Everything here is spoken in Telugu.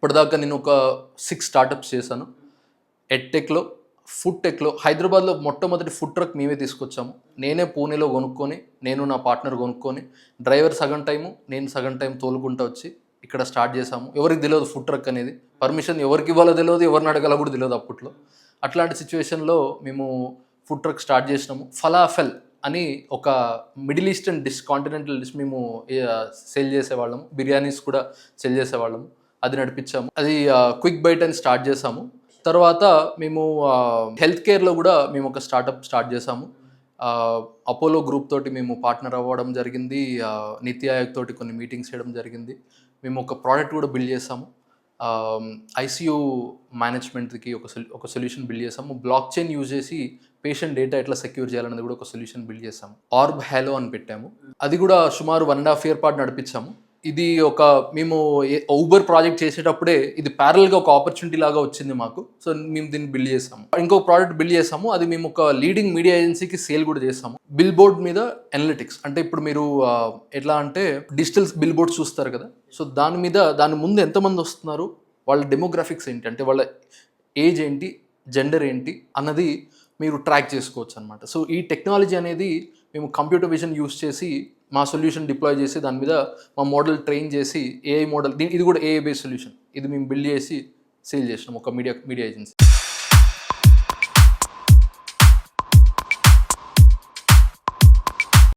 ఇప్పటిదాకా నేను ఒక సిక్స్ స్టార్టప్స్ చేశాను. ఎడ్టెక్లో ఫుడ్ టెక్లో హైదరాబాద్లో మొట్టమొదటి ఫుడ్ ట్రక్ మేమే తీసుకొచ్చాము. నేనే పూణేలో కొనుక్కొని నేను నా పార్ట్నర్ కొనుక్కొని డ్రైవర్ సగం టైము నేను సగం టైం తోలుకుంటా వచ్చి ఇక్కడ స్టార్ట్ చేసాము ఎవరికి తెలియదు ఫుడ్ ట్రక్ అనేది. పర్మిషన్ ఎవరికి ఇవ్వాలో తెలియదు ఎవరిని అడగాలో కూడా తెలియదు అప్పట్లో. అట్లాంటి సిచ్యువేషన్లో మేము ఫుడ్ ట్రక్ స్టార్ట్ చేసినాము. ఫలాఫెల్ అని ఒక middle eastern dish continental dish మేము సేల్ చేసేవాళ్ళము. బిర్యానీస్ కూడా సేల్ చేసేవాళ్ళము. అది నడిపించాము. అది క్విక్ బైట్ అని స్టార్ట్ చేసాము తర్వాత మేము హెల్త్ కేర్లో కూడా మేము ఒక స్టార్టప్ స్టార్ట్ చేసాము అపోలో గ్రూప్ తోటి మేము పార్ట్నర్ అవ్వడం జరిగింది. నీతి ఆయోగ్ తోటి కొన్ని మీటింగ్స్ చేయడం జరిగింది. మేము ఒక ప్రోడక్ట్ కూడా బిల్డ్ చేసాము ఐసీయూ మేనేజ్మెంట్కి ఒక ఒక సొల్యూషన్ బిల్డ్ చేసాము బ్లాక్ చైన్ యూజ్ చేసి పేషెంట్ డేటా ఎట్లా సెక్యూర్ చేయాలనేది కూడా ఒక సొల్యూషన్ బిల్డ్ చేసాము ఆర్బ్ హ్యాలో అని పెట్టాము. అది కూడా సుమారు వన్ అండ్ హాఫ్ ఇయర్ పాటు నడిపించాము. ఇది ఒక మేము ఊబర్ ప్రాజెక్ట్ చేసేటప్పుడే ఇది ప్యారల్గా ఒక ఆపర్చునిటీ లాగా వచ్చింది మాకు. సో మేము దీన్ని బిల్డ్ చేసాము. ఇంకొక ప్రోడక్ట్ బిల్డ్ చేసాము. అది మేము ఒక లీడింగ్ మీడియా ఏజెన్సీకి సేల్ కూడా చేసాము. బిల్ బోర్డ్ మీద అనలిటిక్స్ అంటే ఇప్పుడు మీరు ఎట్లా అంటే డిజిటల్ బిల్ బోర్డ్స్ చూస్తారు కదా. సో దాని మీద దాని ముందు ఎంతమంది వస్తున్నారు? వాళ్ళ డెమోగ్రాఫిక్స్ ఏంటి? అంటే వాళ్ళ ఏజ్ ఏంటి? జెండర్ ఏంటి? అన్నది మీరు ట్రాక్ చేసుకోవచ్చు అనమాట సో ఈ టెక్నాలజీ అనేది మేము కంప్యూటర్ విజన్ యూస్ చేసి మా సొల్యూషన్ డిప్లాయ్ చేసి దాని మీద మా మోడల్ ట్రైన్ చేసి ఏఐ మోడల్ దీని ఇది కూడా ఏఐ బేస్ సొల్యూషన్ ఇది మేము బిల్డ్ చేసి సేల్ చేసినాం ఒక మీడియా మీడియా ఏజెన్సీ